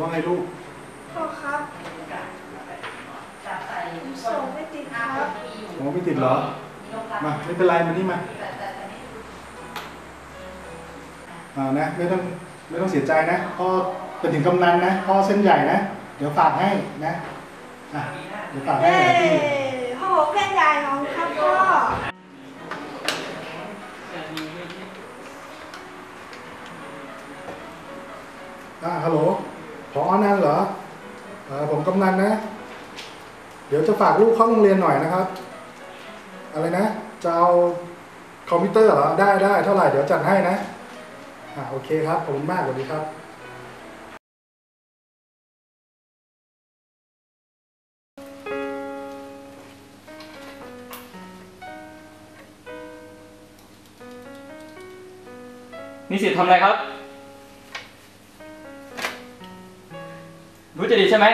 ว่าไงลูกพ่อครับผมส่งไม่ติดครับหมอไม่ติดเหรอ มาไม่เป็นไรมานี่มาอ่านะไม่ต้องไม่ต้องเสียใจนะพ่อเป็นถึงกำนันนะพ่อเส้นใหญ่นะ เดี๋ยวฝากให้นะอะเดี๋ยวฝากให้เย้ที่พ่อผมเป็นใหญ่ของครับพ่ออ่าฮัลโหล พอนั่นเหรอเออผมกำนันนะ เดี๋ยวจะฝากลูกเข้าโรงเรียนหน่อยนะครับ อะไรนะ จะเอาคอมพิวเตอร์เหรอ ได้ได้เท่าไหร่เดี๋ยวจัดให้นะอ่าโอเคครับ ขอบคุณมากสวัสดีครับนิสิตทำอะไรครับ รู้จริตใช่ไหม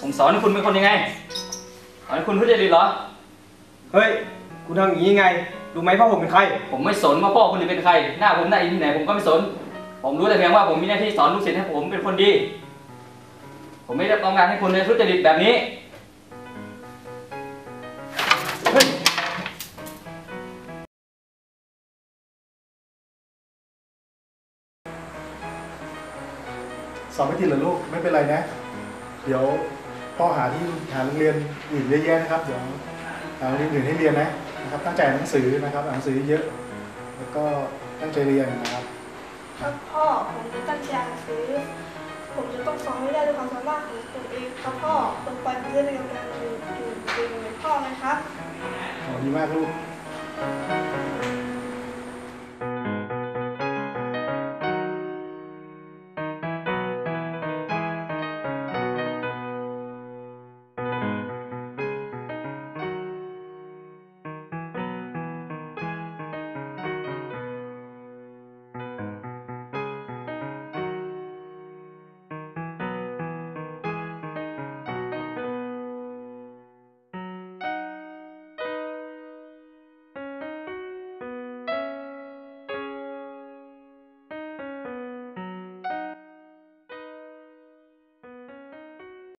ผมสอนให้คุณเป็นคนยังไงสอนให้คุณรู้จริตเหรอ เฮ้ย คุณทำอย่างนี้ไง รู้ไหมพ่อผมเป็นใคร ผมไม่สนว่าพ่อคุณจะเป็นใคร หน้าผมหน้าอีที่ไหนผมก็ไม่สน ผมรู้แต่เพียงว่าผมมีหน้าที่สอนลูกศิษย์ให้ผมเป็นคนดี ผมไม่ได้ต้องการให้คุณในทุจริตแบบนี้ สอบไม่ติดเหรอลูกไม่เป็นไรนะ เดี๋ยวพ่อหาที่หาโรงเรียนอื่นเยอะแยะนะครับเดี๋ยวหาโรงเรียนอื่นให้เรียนนะนะครับตั้งใจอ่านหนังสือนะครับอ่านหนังสือเยอะ แล้วก็ตั้งใจเรียนนะครับครับพ่อผมจะตั้งใจอ่านหนังสือผมจะต้องสอนให้ได้ด้วยความสามารถของผมเองครับพ่อต่อไปผมจะได้เป็นกำลังอยู่อยู่อยู่เหมือนพ่อนะครับอ๋อดีมากลูกค